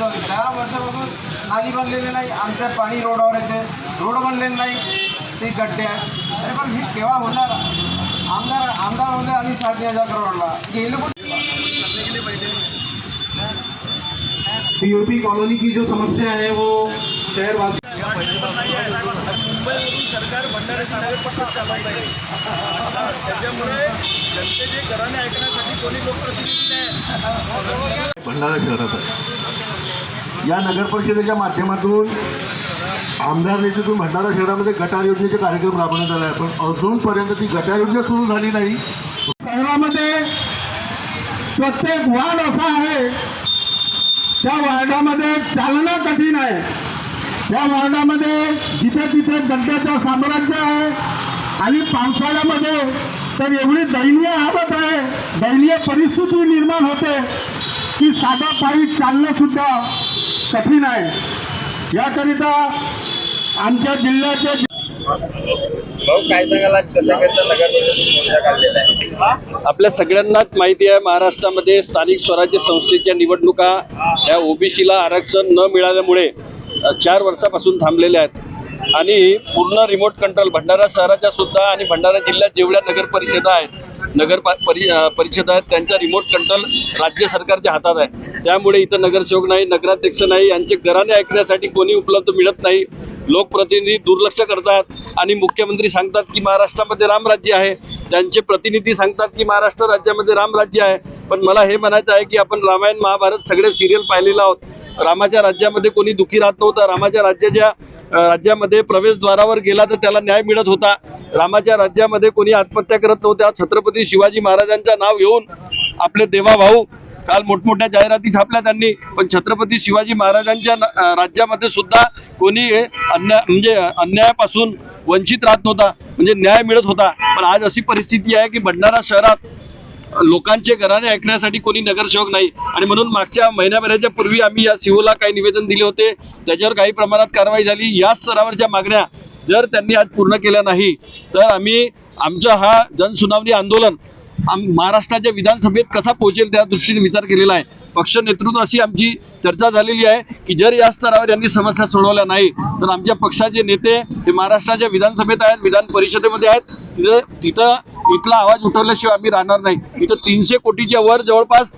दहा वर्षापासून नाली बनलेली नाही आमच्या पाणी रोडावर येते. रोड बनलेले नाही ते गड्डे आहेत. अरे पण हे केव्हा होणार आमदार आमदार होते आणि साडे हजार करोडला गेले पण पीओपी कॉलोनी की जो समस्या है वो शहरवासी मुंबईवरून सरकार भंडारे साहेब चालवत आहे त्याच्यामुळे जनतेचे घराने ऐकण्यासाठी कोणी लोकप्रतिनिधी नाही भंडारा शहरात आहे. या नगर परिषदेच्या माध्यमातून आमदार नेतृत्वातून भंडारा शहरामध्ये गटार योजनेचे कार्यक्रम राबवण्यात आले आहे पण अजूनपर्यंत ती गटार योजना सुरू झाली नाही. शहरामध्ये प्रत्येक वार्ड असा आहे त्या वार्डामध्ये चालणं कठीण आहे. त्या वार्डामध्ये जिथे तिथे गड्ड्याचं साम्राज्य आहे आणि पावसाळ्यामध्ये तर एवढी दयनीय हालत आहे दयनीय परिस्थिती निर्माण होते. की साधा पायी चालणं सुद्धा कठीण आहे. याकरिता आमच्या जिल्ह्याचे आपल्या सगळ्यांनाच माहिती आहे महाराष्ट्रामध्ये स्थानिक स्वराज्य संस्थेच्या निवडणुका या ओबीसीला आरक्षण न मिळाल्यामुळे चार वर्षापासून थांबलेल्या आहेत. आणि पूर्ण रिमोट कंट्रोल भंडारा शहराच्या सुद्धा आणि भंडारा जिल्ह्यात जेवढ्या नगर परिषदा आहेत नगर परि परिषद आहेत त्यांचा रिमोट कंट्रोल राज्य सरकारच्या हातात आहे. त्यामुळे इथं नगरसेवक नाही नगराध्यक्ष नाही यांचे घराने ऐकण्यासाठी कोणी उपलब्ध मिळत नाही. लोकप्रतिनिधी दुर्लक्ष करतात आणि मुख्यमंत्री सांगतात की महाराष्ट्रामध्ये रामराज्य आहे. त्यांचे प्रतिनिधी सांगतात की महाराष्ट्र राज्यामध्ये रामराज्य आहे. पण मला हे म्हणायचं आहे की आपण रामायण महाभारत सगळे सिरियल पाहिलेलं आहोत. रामाच्या राज्यामध्ये कोणी दुखी राहत नव्हतं. रामाच्या राज्याच्या राज्यामध्ये प्रवेशद्वारावर गेला तर त्याला न्याय मिळत होता. रामाच्या राज्यामध्ये कोणी आत्महत्या करत नव्हत्या छत्रपती शिवाजी महाराजांचं नाव घेऊन आपले देवाभाऊ काल मोठमोठ्या जाहिराती छापल्या त्यांनी. पण छत्रपती शिवाजी महाराजांच्या राज्यामध्ये सुद्धा कोणी अन्याय म्हणजे अन्यायापासून वंचित राहत नव्हता. म्हणजे न्याय मिळत होता. पण आज अशी परिस्थिती आहे की भंडारा शहरात लोकांचे घराने ऐकण्यासाठी कोणी नगरसेवक नाही. आणि म्हणून मागच्या महिन्याभराच्या पूर्वी आम्ही या सीओला काही निवेदन दिले होते. त्याच्यावर काही प्रमाणात कारवाई झाली. या स्तरावरच्या मागण्या जर त्यांनी आज पूर्ण केल्या नाही तर आम्ही आमचा हा जनसुनावणी आंदोलन आम महाराष्ट्राच्या विधानसभेत कसा पोहोचेल त्या दृष्टीने विचार केलेला आहे. पक्ष नेतृत्व अशी आमची चर्चा झालेली आहे की जर या स्तरावर यांनी समस्या सोडवल्या नाही तर आमच्या पक्षाचे नेते हे महाराष्ट्राच्या विधानसभेत आहेत विधान परिषदेमध्ये आहेत. तिथं तिथं इथला आवाज उठवल्याशिवाय आम्ही राहणार नाही. इथं तीनशे कोटीच्या वर जवळपास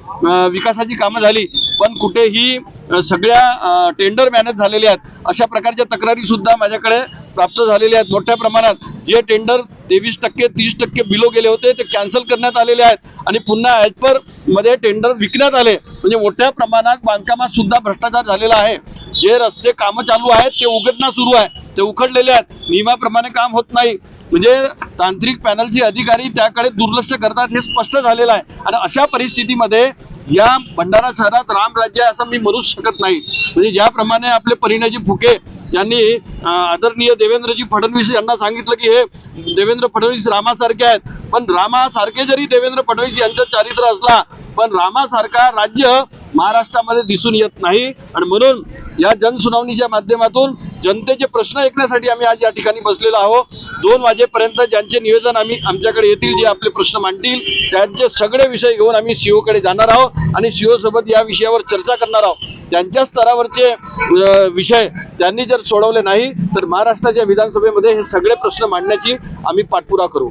विकासाची कामं झाली. पण कुठेही सगळ्या टेंडर मॅनेज झालेले आहेत. अशा प्रकारच्या तक्रारी सुद्धा माझ्याकडे प्राप्त झालेल्या आहेत मोठ्या प्रमाणात. जे टेंडर तेवीस टक्के तीस टक्के बिलो गेले होते ते कॅन्सल करण्यात आलेले आहेत. आणि पुन्हा ॲजपरमध्ये टेंडर विकण्यात आले. म्हणजे मोठ्या प्रमाणात बांधकामात सुद्धा भ्रष्टाचार झालेला आहे. जे रस्ते कामं चालू आहेत ते उघडणं सुरू आहे. ते उखडलेले आहेत. नियमाप्रमाणे काम होत नाही. म्हणजे तांत्रिक पॅनलचे अधिकारी त्याकडे दुर्लक्ष करतात हे स्पष्ट झालेलं आहे. आणि अशा परिस्थितीमध्ये या भंडारा शहरात रामराज्य आहे असं मी म्हणूच शकत नाही. म्हणजे ज्याप्रमाणे आपले परिणयजी फुके यांनी आदरणीय देवेंद्रजी फडणवीस यांना सांगितलं की हे देवेंद्र फडणवीस रामासारखे आहेत. पण रामासारखे जरी देवेंद्र फडणवीस यांचं चारित्र्य असला पण रामासारखा राज्य महाराष्ट्रामध्ये दिसून येत नाही. आणि म्हणून या जनसुनावणीच्या माध्यमातून जनतेचे प्रश्न ऐकण्यासाठी आम्ही आज या ठिकाणी बसलेलो आहोत. दोन वाजेपर्यंत ज्यांचे निवेदन आम्ही आमच्याकडे येतील जे आपले प्रश्न मांडतील त्यांचे सगळे विषय घेऊन आम्ही सीओकडे जाणार आहोत आणि सीओ सोबत या विषयावर चर्चा करणार आहोत. त्यांच्या स्तरावरचे विषय त्यांनी जर सोडवले नाही तर महाराष्ट्राच्या विधानसभेमध्ये हे सगळे प्रश्न मांडण्याची आम्ही पाठपुरा करू.